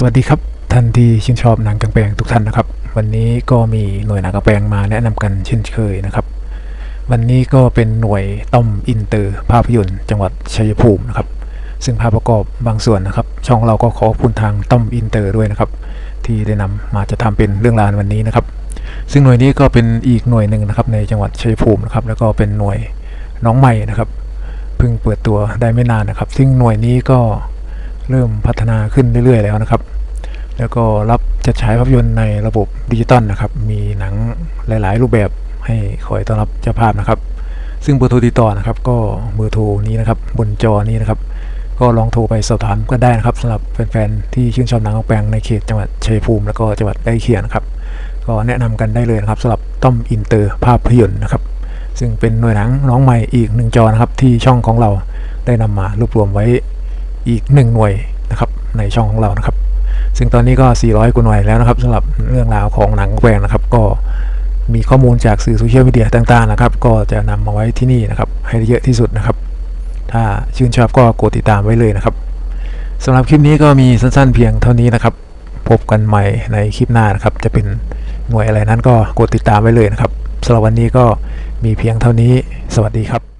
สวัสดีครับท่านที่ชื่นชอบหนังกางแปลงทุกท่านนะครับ วันนี้ก็มีหน่วยหนังกางแปลงมาแนะนำกันเช่นเคยนะครับ วันนี้ก็เป็นหน่วยต้อมอินเตอร์ภาพยนตร์จังหวัดชัยภูมินะครับ ซึ่งภาพประกอบบางส่วนนะครับ ช่องเราก็ขอขอบคุณทางต้อมอินเตอร์ด้วยนะครับ ที่ได้นำมาจะทำเป็นเรื่องราวในวันนี้นะครับ ซึ่งหน่วยนี้ก็เป็นอีกหน่วยหนึ่งนะครับในจังหวัดชัยภูมินะครับแล้วก็เป็นหน่วยน้องใหม่นะครับ เพิ่งเปิดตัวได้ไม่นานนะครับ ซึ่งหน่วยนี้ก็เริ่มพัฒนาขึ้นเรื่อย ๆ แล้วนะครับ แล้วก็รับจัดฉายภาพยนตร์ในระบบดิจิตอลนะครับ มีหนังหลาย ๆ รูปแบบให้คอยต้อนรับเจ้าภาพนะครับ ซึ่งเบอร์โทรติดต่อนะครับ ก็เบอร์โทรนี้นะครับบนจอนี้นะครับ ก็ลองโทรไปสอบถามกันได้นะครับสำหรับแฟนๆที่ชื่นชอบหนังกลางแปลงในเขตจังหวัดชัยภูมิ แล้วก็จังหวัดใกล้เคียงนะครับ ก็แนะนำกันได้เลยนะครับสำหรับต้อมอินเตอร์ภาพยนตร์นะครับ ซึ่งเป็นหน่วยหนังน้องใหม่อีกหนึ่งจอนะครับที่ช่องของเราได้นำมารวบรวมไว้อีกหนึ่งหน่วยนะครับในช่องของเรานะครับ ซึ่งตอนนี้ก็ 400 กว่าหน่วยแล้วนะครับสำหรับเรื่องราวของหนังแปลงนะครับ ก็มีข้อมูลจากสื่อโซเชียลมีเดียต่างๆนะครับ ก็จะนำมาไว้ที่นี่นะครับ ให้เยอะที่สุดนะครับ ถ้าชื่นชอบก็กดติดตามไว้เลยนะครับสำหรับคลิปนี้ก็มีสั้นๆเพียงเท่านี้นะครับ พบกันใหม่ในคลิปหน้านะครับ จะเป็นหน่วยอะไรนั้นก็กดติดตามไว้เลยนะครับสำหรับวันนี้ก็ มีเพียงเท่านี้ สวัสดีครับ